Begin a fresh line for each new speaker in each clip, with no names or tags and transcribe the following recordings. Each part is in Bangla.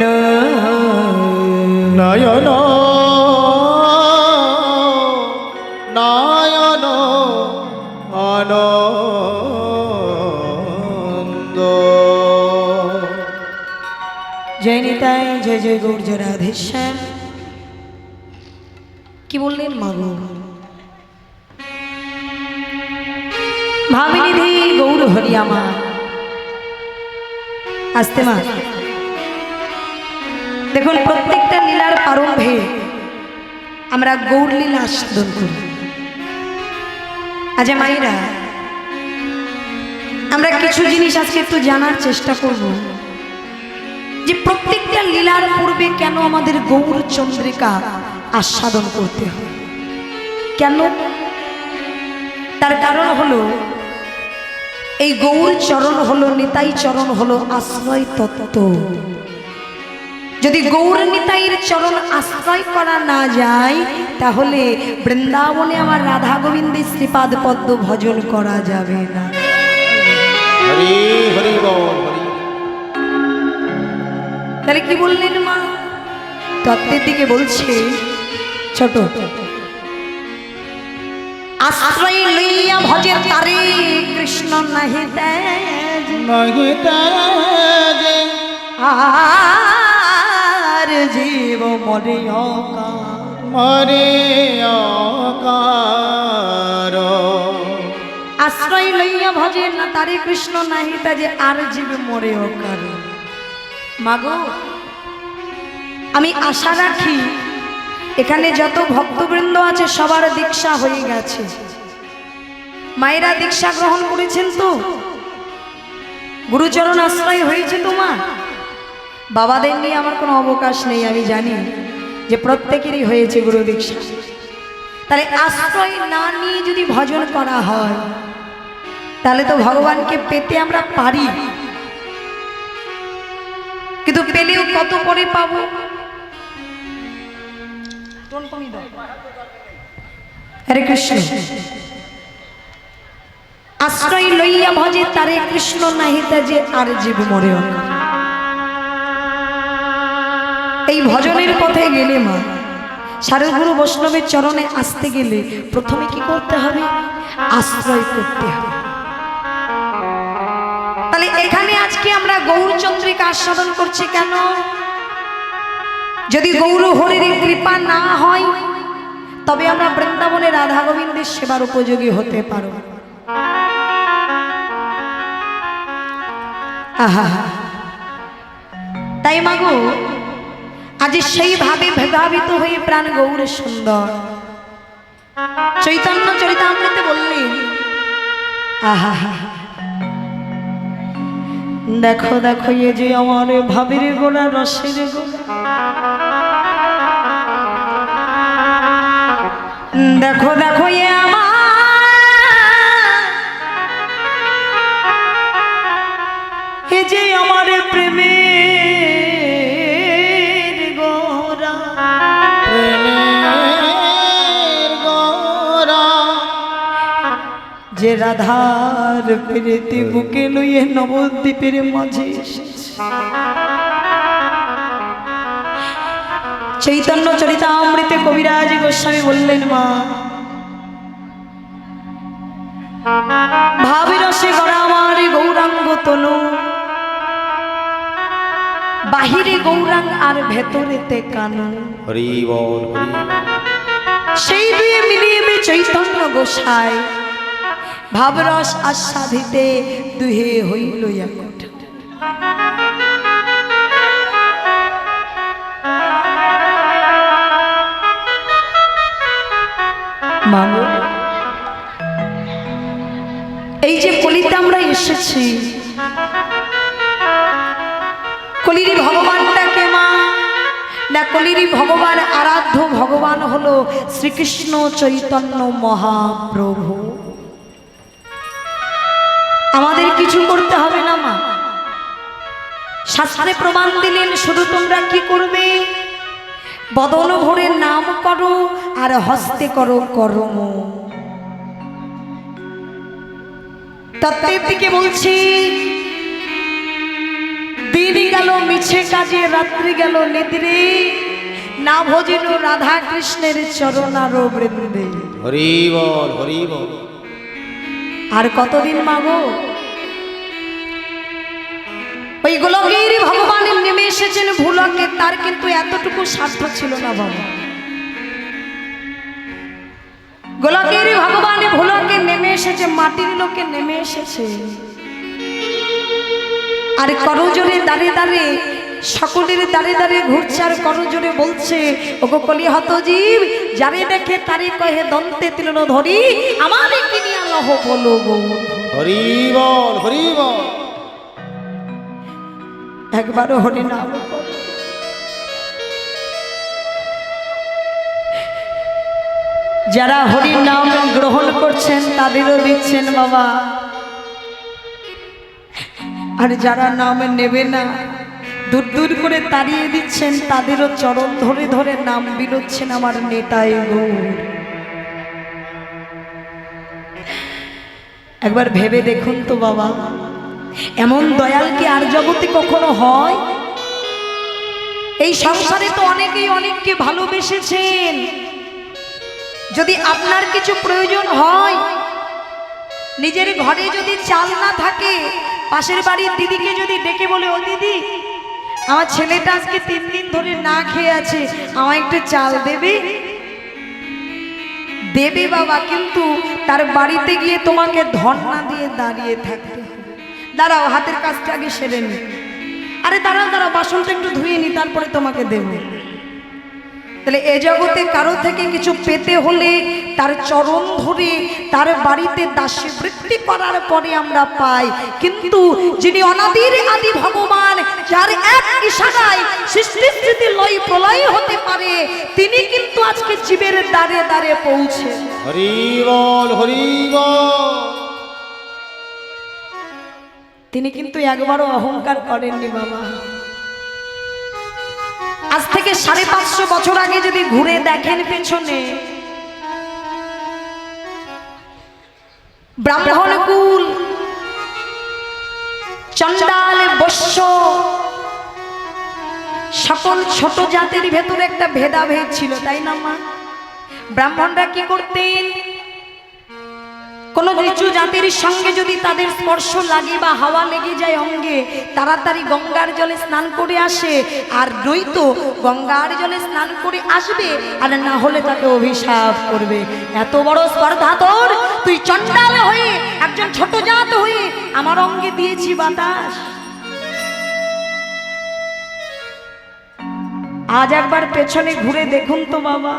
নয়ন নয়ন আনন্দ জয় নিতাই জয় জয় জয় রাধেশ্যাম কি বললেন মাগো ভাবিনিধি গৌর হরি আমার আসতে মা দেখুন প্রত্যেকটা লীলার আরম্ভে আমরা গৌর লীলা আস্বাদন করি আজ আচ্ছা, মাইরা আমরা কিছু জিনিস আজকে একটু জানার চেষ্টা করব যে প্রত্যেকটা লীলার পূর্বে কেন আমাদের গৌর চন্দ্রিকা আস্বাদন করতে হয় কেন তার কারণ হলো এই গৌর চরণ হলো নিতাই চরণ হলো আশ্রয় তত্ত্ব যদি গৌর নিতাইয়ের চরণ আশ্রয় করা না যায় তাহলে বৃন্দাবনে আমার রাধা গোবিন্দের শ্রীপাদ পদ্ম ভজন করা যাবে না তাহলে কি বললেন মা তত্ত্বের দিকে বলছে ছোট আশ্রয় লইয়া ভজে তারে কৃষ্ণ নাহি
আর জীব মরিয় মরিয়
আশ্রয় লইয়া ভজে না তারে কৃষ্ণ নাহি যে আর জীব মরিয় কার মাগো আমি আশা রাখি এখানে যত ভক্তবৃন্দ আছে সবার দীক্ষা হয়ে গেছে মায়েরা দীক্ষা গ্রহণ করেছেন তো গুরুচরণ আশ্রয় হয়েছে তোমার বাবাদের নিয়ে আমার কোনো অবকাশ নেই আমি জানি যে প্রত্যেকেরই হয়েছে গুরু দীক্ষা তাহলে আশ্রয় না নিয়ে যদি ভজন করা হয় তাহলে তো ভগবানকে পেতে আমরা পারি কিন্তু পেলেও কত করে পাবো টোন কমিয়ে দাও হরে কৃষ্ণ আশ্রয় লইয়া ভজে তারে কৃষ্ণ নাহিতা যে আর জীব মরে এই ভজনের পথে গেলে মা সারুগুরু বৈষ্ণবের চরণে আসতে গেলে প্রথমে কি করতে হবে আশ্রয় করতে হবে তাহলে এখানে আজকে আমরা গৌরচন্দ্রিকা আস্বাদন করছি কেন যদি গৌর হরির কৃপা না হয় তবে আমরা বৃন্দাবনে রাধা গোবিন্দের সেবার উপযোগী হতে পারব তাই মাগো আজ সেইভাবে ভেদাবিত হয়ে প্রাণ গৌর সুন্দর চৈতন্য চরিতামৃতে বললেন আহা হা দেখো দেখো এ যে আমার ভাবির গোলা রসের দেখো দেখো যে রাধার প্রীতি বুকে লইয়ে নবদ্বীপের মাঝে চৈতন্য চরিতামৃতে কবিরাজ গোস্বামী বললেন মা ভাবিরসে গড়া আমার গৌরাঙ্গ তনু বাহিরে গৌরাং আর ভেতরেতে কানন সেই দুয়ে মিলিয়ে চৈতন্য গোসাই ভাবরস আস্বাদিতে দুহে হইল এই যে কলিতে আমরা এসেছি কলিরি ভগবানটাকে মা না কলিরি ভগবান আরাধ্য ভগবান হলো শ্রীকৃষ্ণ চৈতন্য মহাপ্রভু আমাদের কিছু করতে হবে না মা শাস্ত্রে প্রমাণ দিলেন শুধু তোমরা কি করবে বদল ভরে নাম করো আর হস্তে করো করম তত্ত্বের দিকে বলছি দিন গেল মিছে কাজে রাত্রি গেল নেদ্রে না ভজিল রাধা কৃষ্ণের চরণারো বৃন্দে
হরিব হরিব
আর কতদিন মাগো ওই গোলকেরই ভগবানের নেমে এসেছেন ভুলকে তার কিন্তু এতটুকু সাধ্য ছিল না বাবা গোলকেরই ভগবান ভুলকে নেমে এসেছে মাটির লোকে নেমে এসেছে আর করজোরে দাঁড়িয়ে দাঁড়িয়ে সকলের দাঁড়ে দাঁড়িয়ে ঘুরছে আর করজোরে বলছে ওগো হত জীব যারে দেখে তারে কহে দন্তে তৃণ ধরি আমার একবারও হরি না যারা হরি নাম গ্রহণ করছেন তাদেরও দিচ্ছেন বাবা আর যারা নাম নেবে না দূর দূর করে তাড়িয়ে দিচ্ছেন তাদেরও চরণ ধরে ধরে নাম বিরোচ্ছেন আমার নেতায় গৌর একবার ভেবে দেখুন তো বাবা এমন দয়াল কি আর জগতে কখনো হয় এই সংসারে তো অনেকেই অনেককে ভালোবেসেছেন যদি আপনার কিছু প্রয়োজন হয় নিজের ঘরে যদি চাল না থাকে পাশের বাড়ির দিদিকে যদি ডেকে বলে ও দিদি আমার ছেলেটা আজকে তিন দিন ধরে না খেয়ে আছে আমার একটু চাল দেবে দেবে বাবা কিন্তু তার বাড়িতে গিয়ে তোমাকে ধর্ণা দিয়ে দাঁড়িয়ে থাকতে দাঁড়াও হাতের কাজটা আগে সেরে নি আরে দাঁড়াও দাঁড়াও বাসনটা একটু ধুয়ে নি তারপরে তোমাকে দেবো তাহলে এ জগতে কারো থেকে কিছু পেতে হলে তার চরণ ধরে তার বাড়িতে দাসী বৃত্তি করার পরে আমরা পাই কিন্তু যিনি অনাদির আদি ভগবান যার এক ইশারায় সৃষ্টি যদি লয় প্রলয় হতে পারে তিনি কিন্তু আজকে জীবের দ্বারে দ্বারে পৌঁছে তিনি কিন্তু একবারও অহংকার করেননি বাবা আজ থেকে সাড়ে পাঁচশো বছর আগে যদি ঘুরে দেখেন পেছনে ব্রাহ্মণ কুল চন্ডাল বস্য সকল ছোট জাতির ভেতরে একটা ভেদাভেদ ছিল তাই না মা ব্রাহ্মণরা কি করতেন কোনো নিচু জাতির সঙ্গে যদি তাদের স্পর্শ লাগে বা হাওয়া লেগে যায় অঙ্গে তাড়াতাড়ি গঙ্গার জলে স্নান করে আসে আর তো গঙ্গার জলে স্নান করে আসবে আর না হলে তাকে অভিশাপ করবে এত বড় স্পর্ধা তোর তুই চন্ডাল হয়ে একজন ছোট জাত হয়ে আমার অঙ্গে দিয়েছি বাতাস আজ একবার পেছনে ঘুরে দেখুন তো বাবা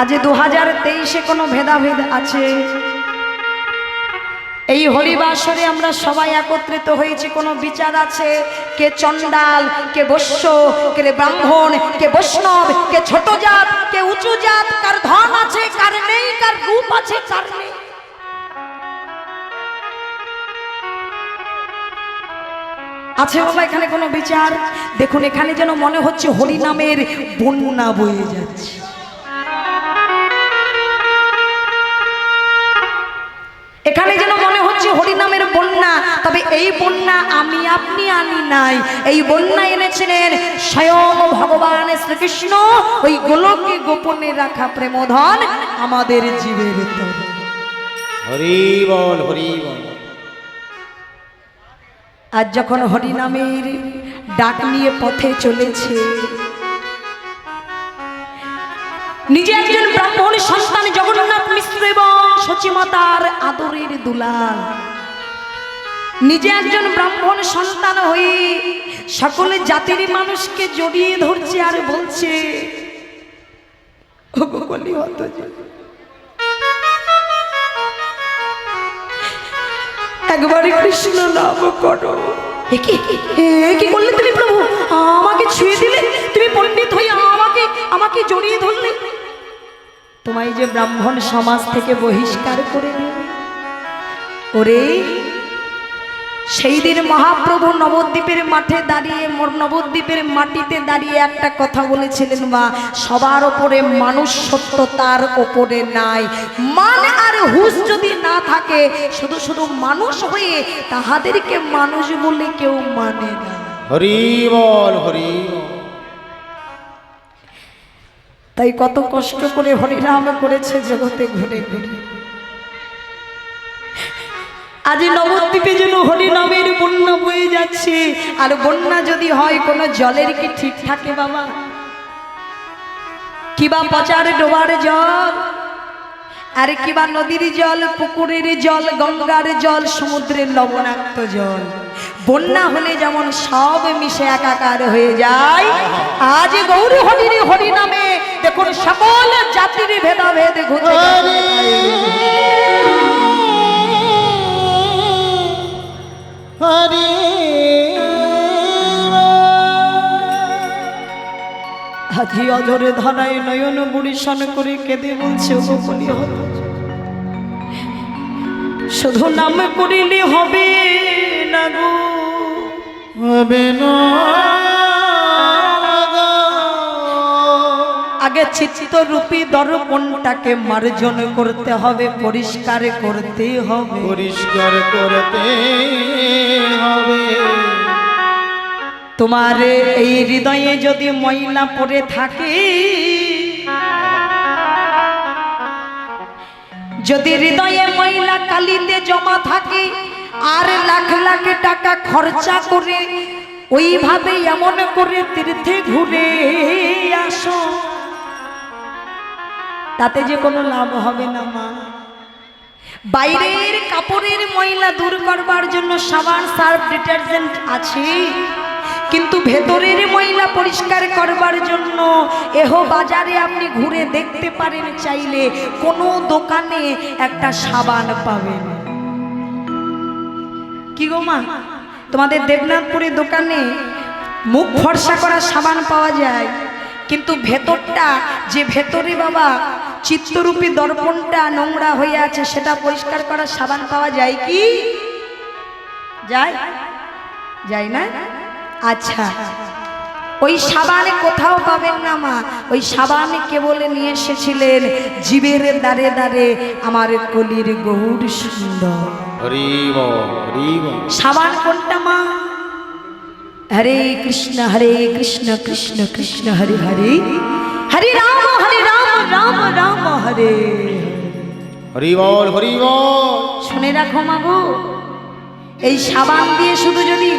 আজ দু হাজার তেইশে কোনো ভেদাভেদ আছে এই হরিবাসরে আমরা সবাই একত্রিত হয়েছি কোনো বিচার আছে কে চণ্ডাল কে বৈশ্য কে ব্রাহ্মণ কে বৈষ্ণব কে ছোট জাত কে উঁচু জাত কার ধন আছে কার নেই কার রূপ আছে কার নেই আছে বাবা এখানে কোনো বিচার দেখুন এখানে যেন মনে হচ্ছে হরি নামের বন্যা বয়ে যাচ্ছে এই বন্যা আমি আপনি আনি নাই এই বন্যা এনেছিলেন স্বয়ং ভগবান শ্রীকৃষ্ণ ওই গোলকে গোপনে রাখা প্রেমধন আমাদের জীবের
হরি বল হরি বল
যখন হরিনামের ডাক নিয়ে পথে চলেছে নিজে একজন ব্রাহ্মণ সন্তান জগন্নাথ মিশ্র এবং সচিমাতার আদরের দুলাল নিজে একজন ব্রাহ্মণ সন্তান হয়ে সকল জাতির মানুষকে জড়িয়ে ধরছে আর বলছে একবারে কৃষ্ণ নাম করো কি করলে তুমি প্রভু আমাকে ছুঁয়ে দিলে তুমি পণ্ডিত হয়ে আমাকে আমাকে জড়িয়ে ধরলে তোমায় যে ব্রাহ্মণ সমাজ থেকে বহিষ্কার করে ওরে সেই দিন মহাপ্রভু নবদ্বীপের মাঠে দাঁড়িয়ে নবদ্বীপের মাটিতে দাঁড়িয়ে একটা কথা বলেছিলেন মা সবার ওপরে মানুষ সত্য তার ওপরে নাই মান আর হুস যদি না থাকে শুধু শুধু মানুষ হয়ে তাহাদেরকে মানুষ বলে কেউ মানে না
হরি বল হরি
তাই কত কষ্ট করে হরিনাম করেছে জগতে ঘুরে ঘুরে আজ নবদ্বীপে যেন হরিনামের বন্যা বয়ে যাচ্ছে আর বন্যা যদি হয় কোনো জলের কি ঠিক থাকে বাবা কিবা পচার ডোবার জল কি কিবা নদীর জল পুকুরের জল গঙ্গার জল সমুদ্রের লবণাক্ত জল বন্যা হলে যেমন সব মিশে একাকার হয়ে যায় আজ গৌর হরির হরি নামে দেখুন সকল জাতির ভেদাভেদ ঘুরে হরে হাতি অজরে ধরায় নয়ন বুড়িশন করে কেঁদে বলছে গোপনীয় শুধু নাম করিলে হবে না গো হবে না চিত্তরূপী দর্পণটাকে মার্জন করতে হবে পরিষ্কার করতে হবে
পরিষ্কার করতে হবে
তোমার এই হৃদয়ে যদি ময়লা পরে থাকে যদি হৃদয়ে ময়লা কালিতে জমা থাকে আর লাখ লাখ টাকা খরচা করে ওইভাবে এমন করে তীর্থে ঘুরে আসো তাতে যে কোনো লাভ হবে না মা বাইরের কাপড়ের ময়লা দূর করবার জন্য সাবান সার্ফ ডিটারজেন্ট আছে কিন্তু ভেতরের ময়লা পরিষ্কার করবার জন্য এহ বাজারে আপনি ঘুরে দেখতে পারেন চাইলে কোনো দোকানে একটা সাবান পাবেন কি গো মা তোমাদের দেবনাথপুরে দোকানে মুখ ফর্সা করা সাবান পাওয়া যায় কিন্তু ভেতরটা যে ভেতরে বাবা চিত্ররূপী দর্পণটা নোংরা হয়ে আছে সেটা পরিষ্কার করার সাবান পাওয়া যায় কি যায় যায় না আচ্ছা ওই সাবানে কোথাও পাবেন না মা ওই সাবানে কেবল নিয়ে এসেছিলেন জীবের দ্বারে দ্বারে আমার কলির গৌর সুন্দর সাবান কোনটা মা হরে কৃষ্ণ হরে কৃষ্ণ কৃষ্ণ কৃষ্ণ হরে হরে হরে রাম হরে রাম রাম রাম হরে
হরি বল হরি বল
শুনে রাখো গো এই সাবান দিয়ে শুধু যদি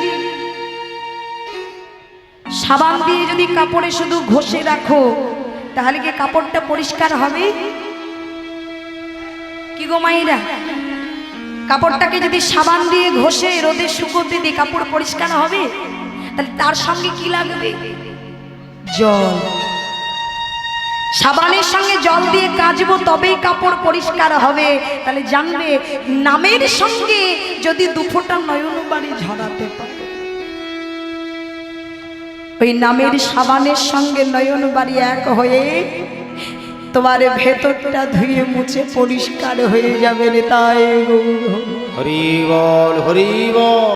সাবান দিয়ে যদি কাপড়ে শুধু ঘষে রাখো তাহলে কি কাপড়টা পরিষ্কার হবে কি গো মাইরা কাপড়টাকে যদি সাবান দিয়ে ঘষে রোদে শুকোতে দিয়ে কাপড় পরিষ্কার হবে তাহলে তার সঙ্গে কি লাগবে জল সাবানের সঙ্গে জল দিয়ে কাজব তবেই কাপড় পরিষ্কার হবে তাহলে জানবে নামের সঙ্গে যদি দুফোটা নয়ন বাড়ি ঝরাতে পারে ওই নামের সাবানের সঙ্গে নয়ন বাড়ি এক হয়ে তোমার ভেতরটা ধুয়ে মুছে পরিষ্কার হয়ে যাবে তাই
হরি বল